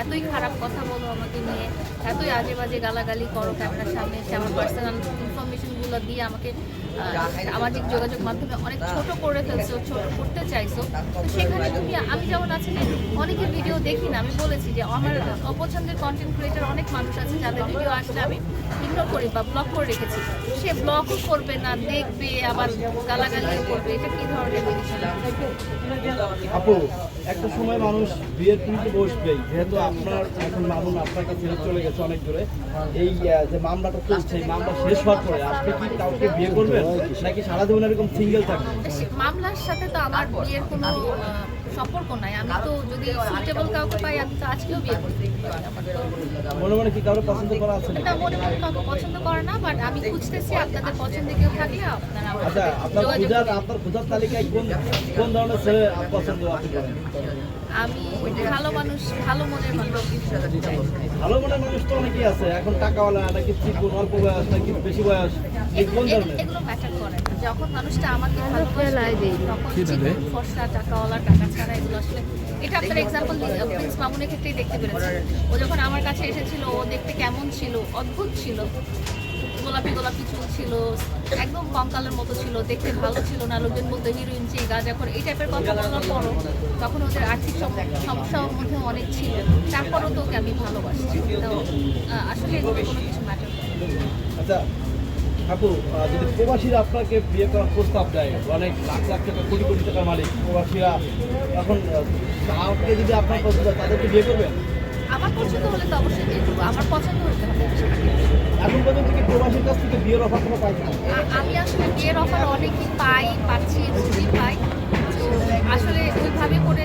এতই খারাপ কথা বলো আমাকে নিয়ে, এতই আজে বাজে গালাগালি করো ক্যামেরার সামনে এসে আমার পার্সোনাল ইনফরমেশনগুলো দিয়ে আমাকে সামাজিক যোগাযোগ মাধ্যমে অনেক ছোট করে ফেলছো, ছোট করতে চাইছো। তো সেখানে তুমি, আমি যেমন আছে যে অনেকের ভিডিও দেখি না, আমি বলেছি যে আমার অপছন্দের কন্টেন্ট ক্রিয়েটার অনেক মানুষ আছে যাদের ভিডিও আসলে আমি ইগনোর করি বা ব্লক করে রেখেছি। সে ব্লকও করবে না, দেখবে, আবার গালাগালিও করবে, এটা কি ধরনের জিনিস? আপু, একটা সময় মানুষ বিয়ের পিড়িতে বসবেই, যেহেতু আপনার এখন মামুন আপনাকে ছেড়ে চলে গেছে অনেক দূরে। এই যে মামলাটা চলছে এই মামলা শেষ হওয়ার পরে আপনি কি কাউকে বিয়ে করবেন? নাকি সারা জীবন এরকম সিঙ্গেল থাকবেন? মামলার সাথে তো আমার বিয়ের কোনো সম্পর্ক নাই। আমি তো যদি সুইটেবল কাউকে পাই আমি তো আজকেও বিয়ে করতে মনে মনে কি কারও পছন্দ করা আছে না মনে মনে কাউকে পছন্দ করে না বাট আমি খুঁজতেছি আপনাদের পছন্দের কেউ থাকলে আপনারা আচ্ছা আপনার আপনার পূজার তালিকায় কোন কোন ধরনের ছেলে পছন্দ আপনি করেন? আমি ভালো মানুষ ভালো মনের মানুষ। ভালো মনের মানুষ তো অনেকেই আছে এখন টাকাওয়ালা নাকি চিকুন অল্প বয়স নাকি বেশি বয়স এগুলো- ম্যাটার করে যখন মানুষটা আমাকে ভালোবাসে তখন চিকন, ফর্সা টাকাওয়ালা টাকা ছাড়া এগুলো আসলে এটা আপনার এক্সাম্পল প্রিন্স মামুনের ক্ষেত্রেই দেখতে পেরেছি। ও যখন আমার কাছে এসেছিল ও দেখতে কেমন ছিল অদ্ভুত ছিল। গোলাপি গোলাপি চুল ছিল একদম কঙ্কালের মতো ছিল দেখতে ভালো ছিল না লোকজন বলতো হিরোইন চেয়ে গাঁজাখর এই টাইপের কথা বলার পরও তখন ওদের আর্থিক সম- সমস্যার মধ্যে অনেক ছিল। তারপরও তো ওকে আমি ভালোবাসছি তো আসলে এগুলো কোনো কিছু ম্যাটার আচ্ছা আহ, যদি প্রবাসীরা আপনাকে বিয়ে করার প্রস্তাব দেয় অনেক লাখ লাখ টাকা কোটি কোটি টাকার মালিক প্রবাসীরা এখন যদি আপনার হয়, তাদেরকে বিয়ে করবেন? আমার পছন্দ হলে তো অবশ্যই বিয়ে করব আমার পছন্দ হতে হবে এখন পর্যন্ত কি প্রবাসীর কাছ থেকে বিয়ের অফার কোনো আ- আমি আসলে বিয়ের অফার অনেকই পাই পাচ্ছি খুবই পাই। তো আসলে ওইভাবে করে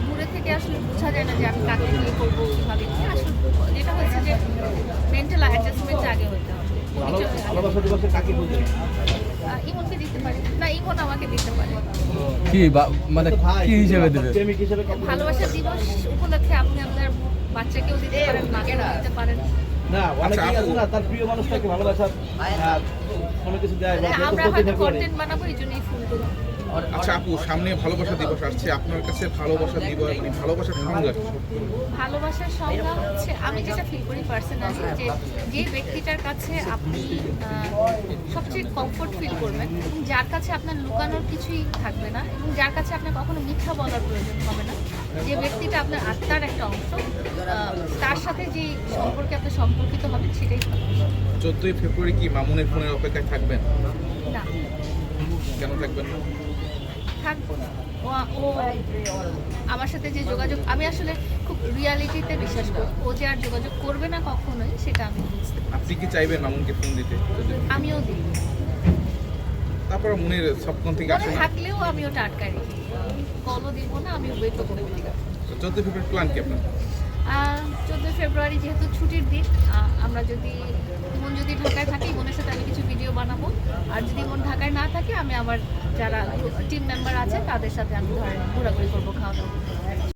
দূরে থেকে আসলে বোঝা যায় না যে আমি কাকে বিয়ে করব কীভাবে কি। আসলে যেটা হয়েছে যে মেন্টাল অ্যাডজাস্টমেন্ট আগে হতে হবে ইমনকে দিতে পারে। না ইমন আমাকে দিতে পারে। কি মানে কি হিসেবে দেবে? প্রেমিক হিসেবে কখন- ভালোবাসা দিবস উপলক্ষে আপনি আপনার বাচ্চাকেও দিতে পারেন মাকেও দিতে পারেন। না অনেকেই আছে না তার প্রিয় মানুষটাকে ভালোবাসার কোনো কিছু দেয় আমরা হয়তো কন্টেন্ট বানাবো এই জন্যই ফুলগুলো আচ্ছা আপু সামনে ভালোবাসা দিবস আসছে আপনার কাছে ভালোবাসা দিবস মানে ভালোবাসার সংজ্ঞা ভালোবাসার সংজ্ঞা হচ্ছে আমি যেটা ফিল করি পার্সোনালি যে যে ব্যক্তিটার কাছে আপনি আহ, সবচেয়ে কমফোর্ট ফিল করবেন এবং যার কাছে আপনার লুকানোর কিছুই থাকবে না এবং যার কাছে আপনার কখনো মিথ্যা বলার প্রয়োজন হবে না। যে ব্যক্তিটা আপনার আত্মার একটা অংশ তার সাথে যে সম্পর্কে আপনি সম্পর্কিত হবে সেটাই। চোদ্দই ফেব্রুয়ারি কি মামুনের ফোনের অপেক্ষায় থাকবেন? না। কেন থাকবেন না? থাকব না। ও আমার সাথে যে যোগাযোগ আমি আসলে খুব রিয়ালিটিতে বিশ্বাস করি। ও যে আর যোগাযোগ করবে না কখনোই সেটা আমি বুঝতে আপনি কি চাইবেন মামুনকে ফোন দিতে? আমিও দিই। তারপর মনের সবকন থেকে আসে না থাকলেও আমি ওটা আটকাই রেখি কলও দিব না আমি ওয়েটও করব চোদ্দই ফেব্রুয়ারি প্ল্যান কি আপনার? চোদ্দোই ফেব্রুয়ারি যেহেতু ছুটির দিন আমরা যদি মন যদি ঢাকায় থাকে ইমনের সাথে আমি কিছু ভিডিও বানাবো। আর যদি মন ঢাকায় না থাকে আমি আমার যারা টিম মেম্বার আছে তাদের সাথে আমি ঘোরাঘুরি করব খাওয়া দাওয়া।